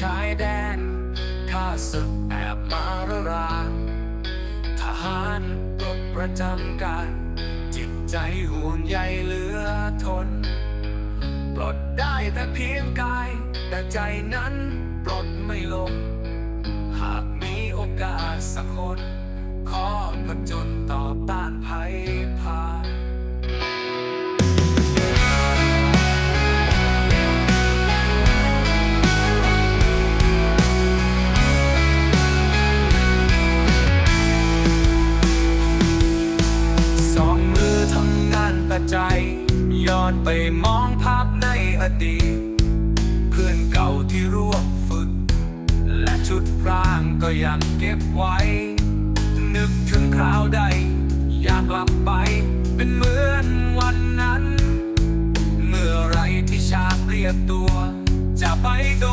ชายแดน ข้าศึกแอบมาระรานทหารรบประจำการ จิตใจห่วงใยเหลือทน ปลดได้แต่เพียงกาย แต่ใจนั้น ย้อนไปมองภาพในอดีต เพื่อนเก่าที่ร่วมฝึก และชุดพรางก็ยังเก็บไว้ นึกถึงคราวใด อยากกลับไป เป็นเหมือนวันนั้น เมื่อไรที่ฉากเรียกตัว จะไปโด